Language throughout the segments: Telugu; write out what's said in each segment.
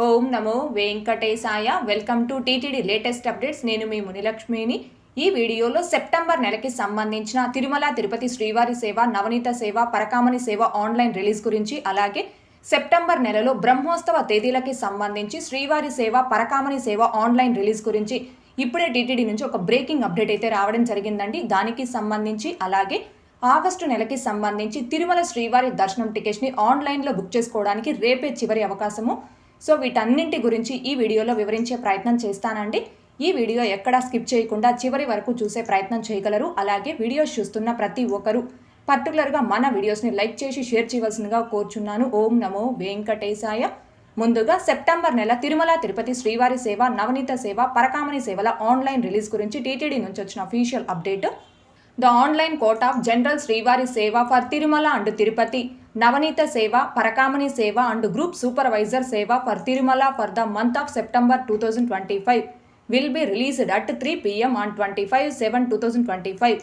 ఓం నమో వెంకటేశాయ. Welcome to TTD latest updates నేను మీ మునిలక్ష్మిని. ఈ వీడియోలో సెప్టెంబర్ నెలకి సంబంధించిన తిరుమల తిరుపతి శ్రీవారి సేవ నవనీత సేవ పరకామణి సేవ ఆన్లైన్ రిలీజ్ గురించి అలాగే సెప్టెంబర్ నెలలో బ్రహ్మోత్సవ తేదీలకి సంబంధించి శ్రీవారి సేవ పరకామణి సేవ ఆన్లైన్ రిలీజ్ గురించి ఇప్పుడే టీటీడీ నుంచి ఒక బ్రేకింగ్ అప్డేట్ అయితే రావడం జరిగిందండి. దానికి సంబంధించి అలాగే ఆగస్టు నెలకి సంబంధించి తిరుమల శ్రీవారి దర్శనం టికెట్స్ని ఆన్లైన్లో బుక్ చేసుకోవడానికి రేపే చివరి అవకాశము. సో వీటన్నింటి గురించి ఈ వీడియోలో వివరించే ప్రయత్నం చేస్తానండి. ఈ వీడియో ఎక్కడా స్కిప్ చేయకుండా చివరి వరకు చూసే ప్రయత్నం చేయగలరు. అలాగే వీడియోస్ చూస్తున్న ప్రతి ఒక్కరూ పర్టికులర్గా మన వీడియోస్ని లైక్ చేసి షేర్ చేయవలసిందిగా కోరుచున్నాను. ఓం నమో వెంకటేశాయ. ముందుగా సెప్టెంబర్ నెల తిరుమల తిరుపతి శ్రీవారి సేవ నవనీత సేవ పరకామణి సేవల ఆన్లైన్ రిలీజ్ గురించి టీటీడీ నుంచి వచ్చిన official update. The online quota of general Srivari seva for Tirumala and Tirupati. Navaneetha seva Parakamani seva and group supervisor seva for Tirumala for the month of September two thousand twenty five. Will be released at three PM on twenty five seven two thousand twenty five.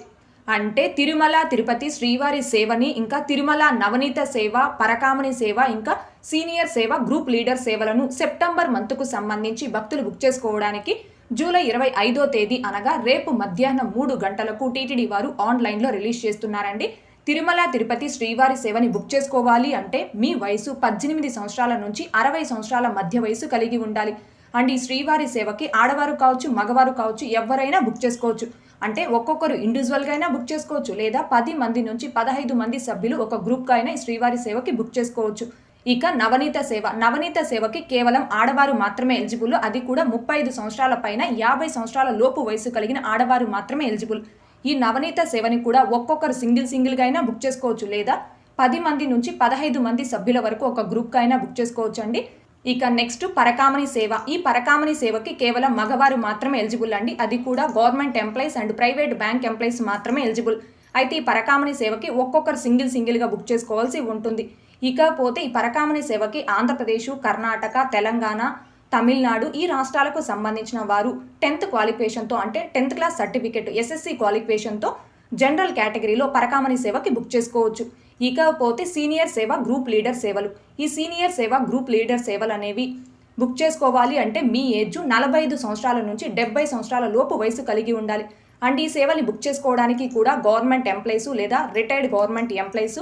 అంటే తిరుమల తిరుపతి శ్రీవారి సేవని ఇంకా తిరుమల నవనీత సేవ పరకామణి సేవ ఇంకా సీనియర్ సేవ గ్రూప్ లీడర్ సేవలను సెప్టెంబర్ మంత్కు సంబంధించి భక్తులు బుక్ చేసుకోవడానికి జూలై ఇరవై ఐదో తేదీ అనగా రేపు మధ్యాహ్నం మూడు గంటలకు టీటీడీ వారు ఆన్లైన్లో రిలీజ్ చేస్తున్నారండి. తిరుమల తిరుపతి శ్రీవారి సేవని బుక్ చేసుకోవాలి అంటే మీ వయసు పద్దెనిమిది సంవత్సరాల నుంచి అరవై సంవత్సరాల మధ్య వయసు కలిగి ఉండాలి. అండ్ ఈ శ్రీవారి సేవకి ఆడవారు కావచ్చు మగవారు కావచ్చు ఎవరైనా బుక్ చేసుకోవచ్చు. అంటే ఒక్కొక్కరు ఇండివిజువల్గా అయినా బుక్ చేసుకోవచ్చు. లేదా పది మంది నుంచి పదహైదు మంది సభ్యులు ఒక గ్రూప్గా అయినా ఈ శ్రీవారి సేవకి బుక్ చేసుకోవచ్చు. ఇక నవనీత సేవ. నవనీత సేవకి కేవలం ఆడవారు మాత్రమే ఎలిజిబుల్. అది కూడా ముప్పై ఐదు సంవత్సరాల పైన యాభై సంవత్సరాల లోపు వయసు కలిగిన ఆడవారు మాత్రమే ఎలిజిబుల్. ఈ నవనీత సేవని కూడా ఒక్కొక్కరు సింగిల్ సింగిల్గా అయినా బుక్ చేసుకోవచ్చు లేదా పది మంది నుంచి పదహైదు మంది సభ్యుల వరకు ఒక గ్రూప్గా అయినా బుక్ చేసుకోవచ్చు అండి ఇక నెక్స్ట్ పరకామణి సేవ. ఈ పరకామణి సేవకి కేవలం మగవారు మాత్రమే ఎలిజిబుల్ అండి. అది కూడా government employees and private bank employees మాత్రమే ఎలిజిబుల్. అయితే ఈ పరకామణి సేవకి ఒక్కొక్కరు సింగిల్ సింగిల్గా బుక్ చేసుకోవాల్సి ఉంటుంది. ఇకపోతే ఈ పరకామణి సేవకి ఆంధ్రప్రదేశ్ కర్ణాటక తెలంగాణ తమిళనాడు ఈ రాష్ట్రాలకు సంబంధించిన వారు టెన్త్ క్వాలిఫికేషన్తో అంటే టెన్త్ క్లాస్ సర్టిఫికేట్ ఎస్ఎస్సి క్వాలిఫికేషన్తో జనరల్ కేటగిరీలో పరకామణి సేవకి బుక్ చేసుకోవచ్చు. ఇకపోతే సీనియర్ సేవ గ్రూప్ లీడర్ సేవలు. ఈ సీనియర్ సేవ గ్రూప్ లీడర్ సేవలు అనేవి బుక్ చేసుకోవాలి అంటే మీ ఏజ్ నలభై ఐదు సంవత్సరాల నుంచి డెబ్బై సంవత్సరాల లోపు వయసు కలిగి ఉండాలి. అండ్ ఈ సేవలు బుక్ చేసుకోవడానికి కూడా గవర్నమెంట్ ఎంప్లాయీస్ లేదా రిటైర్డ్ గవర్నమెంట్ ఎంప్లాయీస్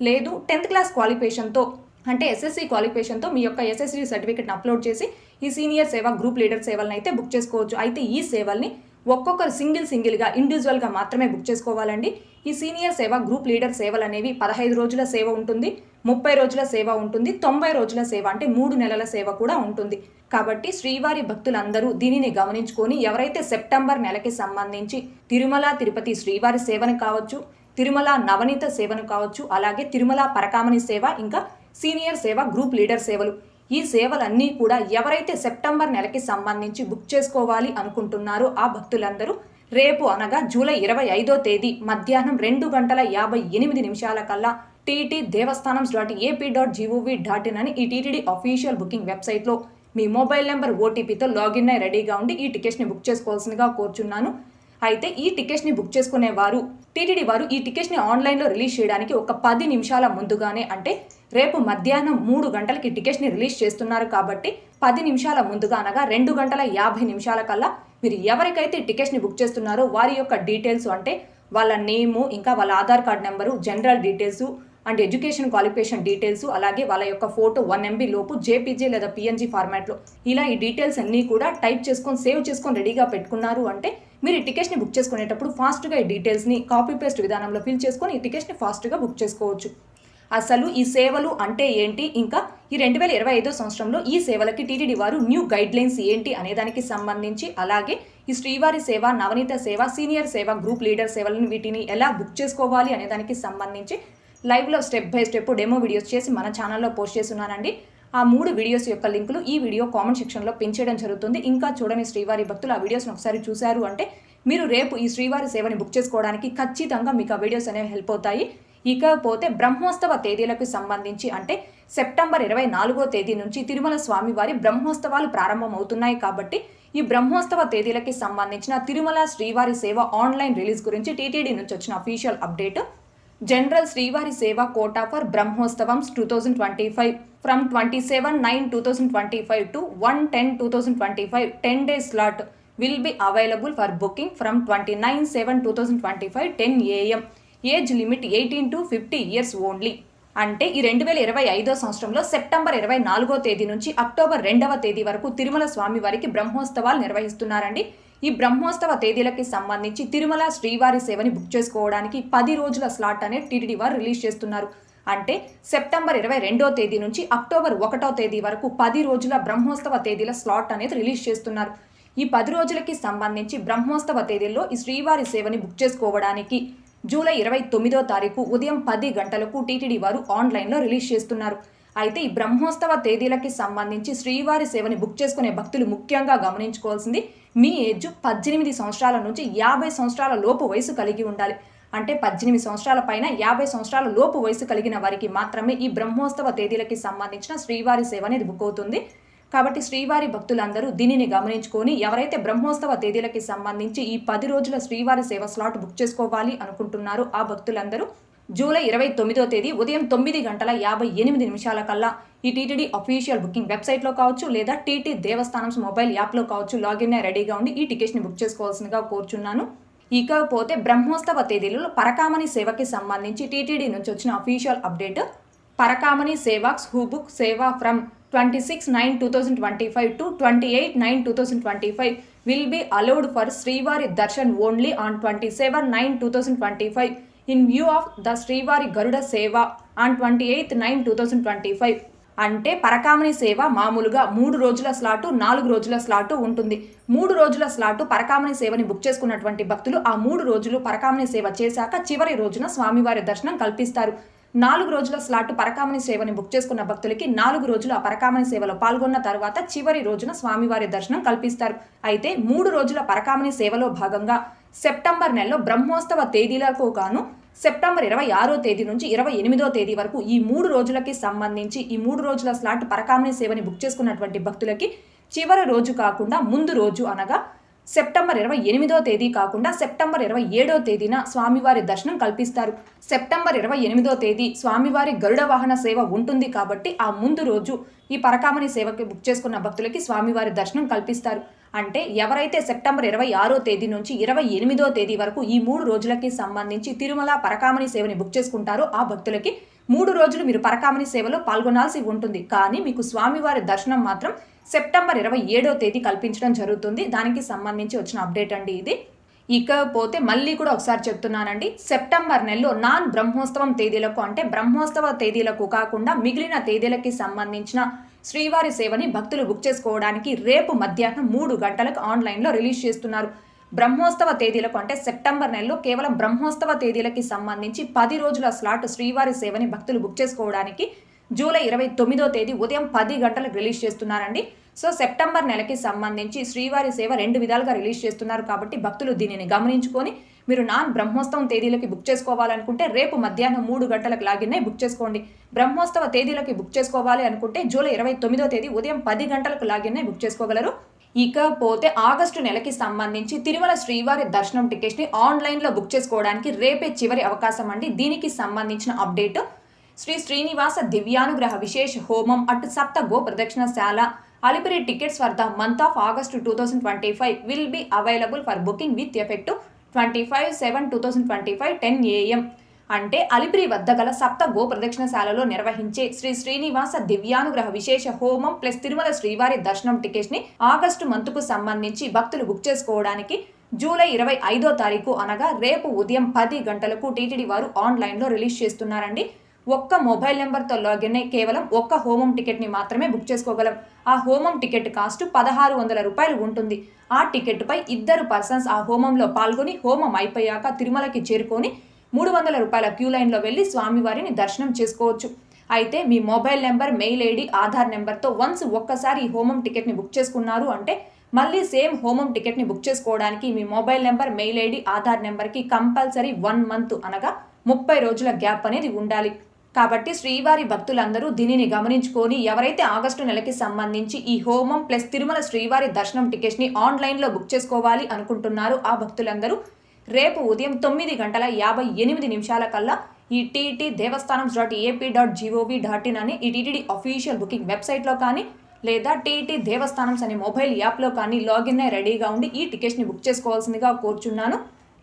లేదు టెన్త్ క్లాస్ క్వాలిఫికేషన్తో అంటే ఎస్ఎస్సి క్వాలిఫికేషన్తో మీ యొక్క ఎస్ఎస్సి సర్టిఫికేట్ని అప్లోడ్ చేసి ఈ సీనియర్ సేవ గ్రూప్ లీడర్ సేవలను అయితే బుక్ చేసుకోవచ్చు. అయితే ఈ సేవల్ని ఒక్కొక్కరు సింగిల్ సింగిల్గా ఇండివిజువల్గా మాత్రమే బుక్ చేసుకోవాలండి. ఈ సీనియర్ సేవ గ్రూప్ లీడర్ సేవలు అనేవి పదహైదు రోజుల సేవ ఉంటుంది ముప్పై రోజుల సేవ ఉంటుంది తొంభై రోజుల సేవ అంటే మూడు నెలల సేవ కూడా ఉంటుంది. కాబట్టి శ్రీవారి భక్తులందరూ దీనిని గమనించుకొని ఎవరైతే సెప్టెంబర్ నెలకి సంబంధించి తిరుమల తిరుపతి శ్రీవారి సేవను కావచ్చు తిరుమల నవనీత సేవను కావచ్చు అలాగే తిరుమల పరకామణి సేవ ఇంకా సీనియర్ సేవ గ్రూప్ లీడర్ సేవలు ఈ సేవలన్నీ కూడా ఎవరైతే సెప్టెంబర్ నెలకి సంబంధించి బుక్ చేసుకోవాలి అనుకుంటున్నారో ఆ భక్తులందరూ రేపు అనగా జూలై ఇరవై ఐదో తేదీ మధ్యాహ్నం రెండు గంటల యాభై ఎనిమిది నిమిషాల కల్లా TT Devasthanam dot AP dot GOV dot in అని ఈ టీటీడీ అఫీషియల్ బుకింగ్ వెబ్సైట్లో మీ మొబైల్ నెంబర్ ఓటీపీతో లాగిన్ అయి రెడీగా ఉండి ఈ టికెట్స్ని బుక్ చేసుకోవాల్సిందిగా కోరుచున్నాను. అయితే ఈ టికెట్స్ని బుక్ చేసుకునే వారు టీటీడీ వారు ఈ టికెట్స్ని ఆన్లైన్లో రిలీజ్ చేయడానికి ఒక పది నిమిషాల ముందుగానే అంటే రేపు మధ్యాహ్నం మూడు గంటలకి టికెట్స్ని రిలీజ్ చేస్తున్నారు కాబట్టి పది నిమిషాల ముందుగా అనగా రెండు గంటల యాభై నిమిషాల కల్లా మీరు ఎవరికైతే టికెట్స్ని బుక్ చేస్తున్నారో వారి యొక్క డీటెయిల్స్ అంటే వాళ్ళ నేము ఇంకా వాళ్ళ Aadhaar card number general details and education qualification details అలాగే వాళ్ళ యొక్క ఫోటో వన్ ఎంబీ లోపు జేపీజే లేదా పిఎన్జీ ఫార్మాట్లో. ఇలా ఈ డీటెయిల్స్ అన్నీ కూడా టైప్ చేసుకొని సేవ్ చేసుకొని రెడీగా పెట్టుకున్నారు అంటే మీరు ఈ టికెట్స్ని బుక్ చేసుకునేటప్పుడు ఫాస్ట్గా ఈ డీటెయిల్స్ని కాపీ పేస్ట్ విధానంలో ఫిల్ చేసుకొని ఈ టికెట్స్ని ఫాస్ట్గా బుక్ చేసుకోవచ్చు. అసలు ఈ సేవలు అంటే ఏంటి? ఇంకా ఈ రెండు వేల ఇరవై ఐదో సంవత్సరంలో ఈ సేవలకి టీటీడీ వారు న్యూ గైడ్లైన్స్ ఏంటి అనేదానికి సంబంధించి అలాగే ఈ శ్రీవారి సేవ నవనీత సేవ సీనియర్ సేవ గ్రూప్ లీడర్ సేవలను వీటిని ఎలా బుక్ చేసుకోవాలి అనేదానికి సంబంధించి లైవ్లో step by step demo videos చేసి మన ఛానల్లో పోస్ట్ చేస్తున్నానండి. ఆ మూడు వీడియోస్ యొక్క లింకులు ఈ వీడియో కామెంట్ సెక్షన్లో పెంచేయడం జరుగుతుంది. ఇంకా చూడని శ్రీవారి భక్తులు ఆ వీడియోస్ని ఒకసారి చూశారు అంటే మీరు రేపు ఈ శ్రీవారి సేవని బుక్ చేసుకోవడానికి ఖచ్చితంగా మీకు ఆ వీడియోస్ అనేవి హెల్ప్ అవుతాయి. ఇకపోతే బ్రహ్మోత్సవ తేదీలకు సంబంధించి అంటే సెప్టెంబర్ ఇరవై నాలుగో తేదీ నుంచి తిరుమల స్వామివారి బ్రహ్మోత్సవాలు ప్రారంభమవుతున్నాయి కాబట్టి ఈ బ్రహ్మోత్సవ తేదీలకి సంబంధించిన తిరుమల శ్రీవారి సేవ ఆన్లైన్ రిలీజ్ గురించి టీటీడీ నుంచి వచ్చిన official update general Srivari seva quota for Brahmotsavam two thousand twenty five from twenty seven nine two thousand twenty five to one ten two thousand twenty five ten days slot will be available for booking from twenty nine seven two thousand twenty five ten AM age limit eighteen to fifty years only అంటే ఈ రెండు వేల ఇరవై ఐదో సంవత్సరంలో సెప్టెంబర్ ఇరవై నాలుగో తేదీ నుంచి అక్టోబర్ రెండవ తేదీ వరకు తిరుమల స్వామి వారికి బ్రహ్మోత్సవాలు నిర్వహిస్తున్నారండి. ఈ బ్రహ్మోత్సవ తేదీలకి సంబంధించి తిరుమల శ్రీవారి సేవని బుక్ చేసుకోవడానికి పది రోజుల స్లాట్ అనేది టీటీడీ వారు రిలీజ్ చేస్తున్నారు. అంటే సెప్టెంబర్ ఇరవై రెండో తేదీ నుంచి అక్టోబర్ ఒకటో తేదీ వరకు పది రోజుల బ్రహ్మోత్సవ తేదీల స్లాట్ అనేది రిలీజ్ చేస్తున్నారు. ఈ పది రోజులకి సంబంధించి బ్రహ్మోత్సవ తేదీల్లో ఈ శ్రీవారి సేవని బుక్ చేసుకోవడానికి జూలై ఇరవై తొమ్మిదో తారీఖు ఉదయం పది గంటలకు టీటీడీ వారు ఆన్లైన్లో రిలీజ్ చేస్తున్నారు. అయితే ఈ బ్రహ్మోత్సవ తేదీలకి సంబంధించి శ్రీవారి సేవని బుక్ చేసుకునే భక్తులు ముఖ్యంగా గమనించుకోవాల్సింది మీ ఏజ్ పద్దెనిమిది సంవత్సరాల నుంచి యాభై సంవత్సరాల లోపు వయసు కలిగి ఉండాలి. అంటే పద్దెనిమిది సంవత్సరాల పైన యాభై సంవత్సరాల లోపు వయసు కలిగిన వారికి మాత్రమే ఈ బ్రహ్మోత్సవ తేదీలకి సంబంధించిన శ్రీవారి సేవ అనేది బుక్ అవుతుంది. కాబట్టి శ్రీవారి భక్తులందరూ దీనిని గమనించుకొని ఎవరైతే బ్రహ్మోత్సవ తేదీలకి సంబంధించి ఈ పది రోజుల శ్రీవారి సేవ స్లాట్ బుక్ చేసుకోవాలి అనుకుంటున్నారో ఆ భక్తులందరూ జూలై ఇరవై తొమ్మిదో తేదీ ఉదయం తొమ్మిది గంటల యాభై ఎనిమిది నిమిషాల కల్లా ఈ టీటీడీ అఫీషియల్ బుకింగ్ వెబ్సైట్లో కావచ్చు లేదా టీటీ దేవస్థానం మొబైల్ యాప్లో కావచ్చు లాగిన్ రెడీగా ఉండి ఈ టికెట్ని బుక్ చేసుకోవాల్సిందిగా కోరుచున్నాను. ఇకపోతే బ్రహ్మోత్సవ తేదీలలో పరకామణి సేవకి సంబంధించి టీటీడీ నుంచి వచ్చిన official update Parakamani sevaks who book seva from twenty six nine two thousand twenty five to twenty eight nine two thousand twenty five will be allowed for Srivari darshan only on twenty seven nine two thousand twenty five in view of the Srivari Garuda seva on twenty eighth nine two thousand twenty five. అంటే పరకామణి సేవ మామూలుగా మూడు రోజుల స్లాటు నాలుగు రోజుల స్లాటు ఉంటుంది. మూడు రోజుల స్లాటు పరకామణి సేవని బుక్ చేసుకున్నటువంటి భక్తులు ఆ మూడు రోజులు పరకామణి సేవ చేశాక చివరి రోజున స్వామివారి దర్శనం కల్పిస్తారు. నాలుగు రోజుల స్లాట్ పరకామణి సేవని బుక్ చేసుకున్న భక్తులకి నాలుగు రోజులు ఆ పరకామణి సేవలో పాల్గొన్న తర్వాత చివరి రోజున స్వామివారి దర్శనం కల్పిస్తారు. అయితే మూడు రోజుల పరకామణి సేవలో భాగంగా సెప్టెంబర్ నెలలో బ్రహ్మోత్సవ తేదీలకు గాను సెప్టెంబర్ ఇరవై ఆరో తేదీ నుంచి ఇరవై ఎనిమిదో తేదీ వరకు ఈ మూడు రోజులకి సంబంధించి ఈ మూడు రోజుల స్లాట్ పరకామణి సేవని బుక్ చేసుకున్నటువంటి భక్తులకి చివరి రోజు కాకుండా ముందు రోజు అనగా సెప్టెంబర్ ఇరవై ఎనిమిదో తేదీ కాకుండా సెప్టెంబర్ ఇరవై ఏడో తేదీన స్వామివారి దర్శనం కల్పిస్తారు. సెప్టెంబర్ ఇరవై ఎనిమిదో తేదీ స్వామివారి గరుడ వాహన సేవ ఉంటుంది కాబట్టి ఆ ముందు రోజు ఈ పరకామణి సేవకి బుక్ చేసుకున్న భక్తులకి స్వామివారి దర్శనం కల్పిస్తారు. అంటే ఎవరైతే సెప్టెంబర్ ఇరవై ఆరో తేదీ నుంచి ఇరవై ఎనిమిదో తేదీ వరకు ఈ మూడు రోజులకి సంబంధించి తిరుమల పరకామణి సేవని బుక్ చేసుకుంటారో ఆ భక్తులకి మూడు రోజులు మీరు పరకామణి సేవలో పాల్గొనాల్సి ఉంటుంది. కానీ మీకు స్వామివారి దర్శనం మాత్రం సెప్టెంబర్ ఇరవై ఏడో తేదీ కల్పించడం జరుగుతుంది. దానికి సంబంధించి వచ్చిన అప్డేట్ అండి ఇది. ఇకపోతే మళ్ళీ కూడా ఒకసారి చెప్తున్నానండి. సెప్టెంబర్ నెలలో నాన్ బ్రహ్మోత్సవం తేదీలకు అంటే బ్రహ్మోత్సవ తేదీలకు కాకుండా మిగిలిన తేదీలకి సంబంధించిన శ్రీవారి సేవని భక్తులు బుక్ చేసుకోవడానికి రేపు మధ్యాహ్నం మూడు గంటలకు ఆన్లైన్లో రిలీజ్ చేస్తున్నారు. బ్రహ్మోత్సవ తేదీలకు అంటే సెప్టెంబర్ నెలలో కేవలం బ్రహ్మోత్సవ తేదీలకి సంబంధించి పది రోజుల స్లాట్ శ్రీవారి సేవని భక్తులు బుక్ చేసుకోవడానికి జూలై ఇరవై తొమ్మిదో తేదీ ఉదయం పది గంటలకు రిలీజ్ చేస్తున్నారండి. సో సెప్టెంబర్ నెలకి సంబంధించి శ్రీవారి సేవ రెండు విధాలుగా రిలీజ్ చేస్తున్నారు కాబట్టి భక్తులు దీనిని గమనించుకొని మీరు నాన్ బ్రహ్మోత్సవం తేదీలకి బుక్ చేసుకోవాలనుకుంటే రేపు మధ్యాహ్నం మూడు గంటలకు లాగిన్నే బుక్ చేసుకోండి. బ్రహ్మోత్సవ తేదీలకి బుక్ చేసుకోవాలి అనుకుంటే జూలై ఇరవై తొమ్మిదో తేదీ ఉదయం పది గంటలకు లాగిన్నే బుక్ చేసుకోగలరు. ఇకపోతే ఆగస్టు నెలకి సంబంధించి తిరుమల శ్రీవారి దర్శనం టికెట్స్ని ఆన్లైన్లో బుక్ చేసుకోవడానికి రేపే చివరి అవకాశం అండి. దీనికి సంబంధించిన అప్డేట్. శ్రీ శ్రీనివాస దివ్యానుగ్రహ విశేష హోమం అటు సప్త గో ప్రదక్షిణశాల. Alipiri tickets for the month of August two thousand twenty five will be available for booking with effect. Twenty five seven two thousand twenty five ten AM. అంటే అలిపిరి వద్ద గల సప్త గో ప్రదక్షిణశాలలో నిర్వహించే శ్రీ శ్రీనివాస దివ్యానుగ్రహ విశేష హోమం ప్లస్ తిరుమల శ్రీవారి దర్శనం టికెట్స్ని ఆగస్టు మంత్కు సంబంధించి భక్తులు బుక్ చేసుకోవడానికి జూలై ఇరవై ఐదో తారీఖు అనగా రేపు ఉదయం పది గంటలకు టీటీడీ వారు ఆన్లైన్లో రిలీజ్ చేస్తున్నారండి. ఒక్క మొబైల్ నెంబర్తో లాగిన్ అయి కేవలం ఒక్క హోమం టికెట్ని మాత్రమే బుక్ చేసుకోగలం. ఆ హోమం టికెట్ కాస్ట్ పదహారు వందల రూపాయలు ఉంటుంది. ఆ టికెట్పై ఇద్దరు పర్సన్స్ ఆ హోమంలో పాల్గొని హోమం అయిపోయాక తిరుమలకి చేరుకొని మూడు వందల రూపాయల క్యూ లైన్లో వెళ్ళి స్వామివారిని దర్శనం చేసుకోవచ్చు. అయితే మీ mobile number mail ID Aadhaar నెంబర్తో వన్స్ ఒక్కసారి ఈ హోమం టికెట్ని బుక్ చేసుకున్నారు అంటే మళ్ళీ సేమ్ హోమం టికెట్ని బుక్ చేసుకోవడానికి మీ mobile number mail ID Aadhaar నెంబర్కి కంపల్సరీ వన్ మంత్ అనగా ముప్పై రోజుల గ్యాప్ అనేది ఉండాలి. కాబట్టి శ్రీవారి భక్తులందరూ దీనిని గమనించుకొని ఎవరైతే ఆగస్టు నెలకి సంబంధించి ఈ హోమం ప్లస్ తిరుమల శ్రీవారి దర్శనం టికెట్స్ని ఆన్లైన్లో బుక్ చేసుకోవాలి అనుకుంటున్నారు ఆ భక్తులందరూ రేపు ఉదయం తొమ్మిది గంటల యాభై ఎనిమిది నిమిషాల కల్లా ఈ TT devasthanam dot AP dot gov dot in అని ఈ టీటీడీ అఫీషియల్ బుకింగ్ వెబ్సైట్లో కానీ లేదా టీటీ దేవస్థానమ్స్ అనే మొబైల్ యాప్లో కానీ లాగిన్ అయి రెడీగా ఉండి ఈ టికెట్స్ని బుక్ చేసుకోవాల్సిందిగా కోరుచున్నాను.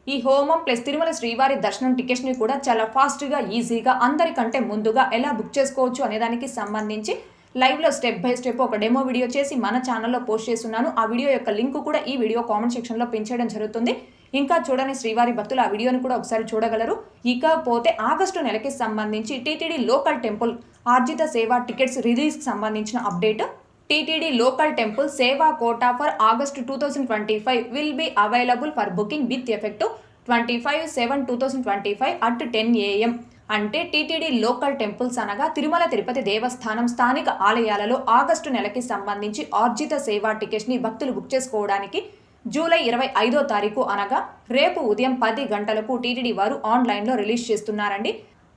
ఈ హోమం ప్లస్ తిరుమల శ్రీవారి దర్శనం టికెట్స్ని కూడా చాలా ఫాస్ట్గా ఈజీగా అందరికంటే ముందుగా ఎలా బుక్ చేసుకోవచ్చు అనే దానికి సంబంధించి లైవ్లో స్టెప్ బై స్టెప్ ఒక డెమో వీడియో చేసి మన ఛానల్లో పోస్ట్ చేస్తున్నాను. ఆ వీడియో యొక్క లింక్ కూడా ఈ వీడియో కామెంట్ సెక్షన్లో పెంచేయడం జరుగుతుంది. ఇంకా చూడని శ్రీవారి భక్తులు ఆ వీడియోని కూడా ఒకసారి చూడగలరు. ఇకపోతే ఆగస్టు నెలకి సంబంధించి టీటీడీ లోకల్ టెంపుల్ ఆర్జిత సేవ టికెట్స్ రిలీజ్కి సంబంధించిన అప్డేట్ టీటీడీ లోకల్ టెంపుల్ సేవా quota for August two thousand twenty five will be available for booking with effect twenty five seven two thousand twenty five at ten AM అంటే టీటీడీ లోకల్ టెంపుల్స్ అనగా తిరుమల తిరుపతి దేవస్థానం స్థానిక ఆలయాలలో ఆగస్టు నెలకి సంబంధించి ఆర్జిత సేవా టికెట్స్ని భక్తులు బుక్ చేసుకోవడానికి జూలై ఇరవై ఐదో తారీఖు అనగా రేపు ఉదయం పది గంటలకు టీటీడీ వారు ఆన్లైన్లో రిలీజ్ చేస్తున్నారండి.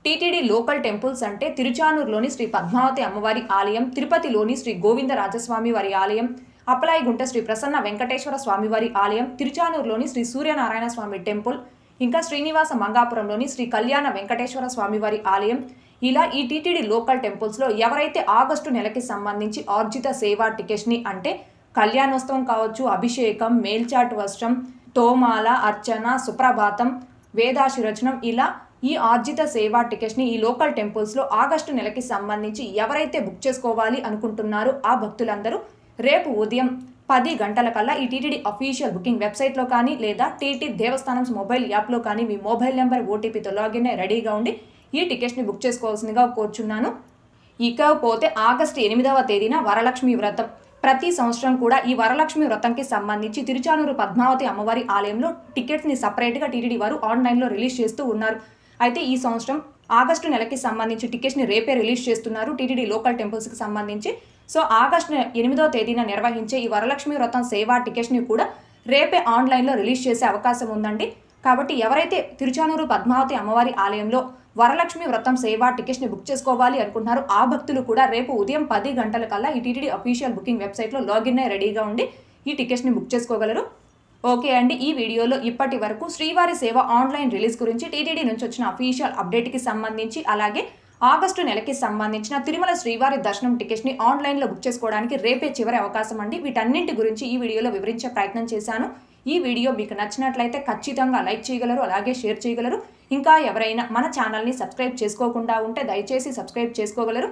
టీటీడీ లోకల్ టెంపుల్స్ అంటే తిరుచానూరులోని శ్రీ పద్మావతి అమ్మవారి ఆలయం తిరుపతిలోని శ్రీ గోవిందరాజస్వామి వారి ఆలయం అప్పలాయిగుంట శ్రీ ప్రసన్న వెంకటేశ్వర స్వామివారి ఆలయం తిరుచానూరులోని శ్రీ సూర్యనారాయణ స్వామి టెంపుల్ ఇంకా శ్రీనివాస మంగాపురంలోని శ్రీ కళ్యాణ వెంకటేశ్వర స్వామివారి ఆలయం. ఇలా ఈ టీటీడీ లోకల్ టెంపుల్స్లో ఎవరైతే ఆగస్టు నెలకి సంబంధించి ఆర్జిత సేవా టికెట్స్ని అంటే కళ్యాణోత్సవం కావచ్చు అభిషేకం మేల్చాటు వస్త్రం తోమాల అర్చన సుప్రభాతం వేదాశిరచనం ఇలా ఈ ఆర్జిత సేవా టికెట్స్ని ఈ లోకల్ టెంపుల్స్లో ఆగస్టు నెలకి సంబంధించి ఎవరైతే బుక్ చేసుకోవాలి అనుకుంటున్నారో ఆ భక్తులందరూ రేపు ఉదయం పది గంటల కల్లా ఈ టీటీడీ అఫీషియల్ బుకింగ్ వెబ్సైట్లో కానీ లేదా టీటీ దేవస్థానం మొబైల్ యాప్లో కానీ మీ మొబైల్ నెంబర్ ఓటీపీతో లాగిన్ రెడీగా ఉండి ఈ టికెట్స్ని బుక్ చేసుకోవాల్సిందిగా కోరుచున్నాను. ఇకపోతే ఆగస్టు ఎనిమిదవ తేదీన వరలక్ష్మి వ్రతం. ప్రతి సంవత్సరం కూడా ఈ వరలక్ష్మి వ్రతంకి సంబంధించి తిరుచానూరు పద్మావతి అమ్మవారి ఆలయంలో టికెట్స్ని సపరేట్గా టీటీడీ వారు ఆన్లైన్లో రిలీజ్ చేస్తూ ఉన్నారు. అయితే ఈ సంవత్సరం ఆగస్టు నెలకి సంబంధించి టికెట్స్ని రేపే రిలీజ్ చేస్తున్నారు. టీటీడీ లోకల్ టెంపుల్స్కి సంబంధించి. సో ఆగస్టు ఎనిమిదో తేదీన నిర్వహించే ఈ వరలక్ష్మి వ్రతం సేవా టికెట్స్ని కూడా రేపే ఆన్లైన్లో రిలీజ్ చేసే అవకాశం ఉందండి. కాబట్టి ఎవరైతే తిరుచానూరు పద్మావతి అమ్మవారి ఆలయంలో వరలక్ష్మి వ్రతం సేవా టికెట్స్ని బుక్ చేసుకోవాలి అనుకుంటున్నారు ఆ భక్తులు కూడా రేపు ఉదయం పది గంటల కల్లా ఈ టీటీడీ అఫీషియల్ బుకింగ్ వెబ్సైట్లో లాగిన్ అయి రెడీగా ఉండి ఈ టికెట్స్ని బుక్ చేసుకోగలరు. ఓకే అండి ఈ వీడియోలో ఇప్పటి వరకు శ్రీవారి సేవ ఆన్లైన్ రిలీజ్ గురించి టీటీడీ నుంచి వచ్చిన అఫీషియల్ అప్డేట్కి సంబంధించి అలాగే ఆగస్టు నెలకి సంబంధించిన తిరుమల శ్రీవారి దర్శనం టికెట్స్ని ఆన్లైన్లో బుక్ చేసుకోవడానికి రేపే చివరి అవకాశం అండి. వీటన్నింటి గురించి ఈ వీడియోలో వివరించే ప్రయత్నం చేశాను. ఈ వీడియో మీకు నచ్చినట్లయితే ఖచ్చితంగా లైక్ చేయగలరు అలాగే షేర్ చేయగలరు. ఇంకా ఎవరైనా మన ఛానల్ని సబ్స్క్రైబ్ చేసుకోకుండా ఉంటే దయచేసి సబ్స్క్రైబ్ చేసుకోగలరు.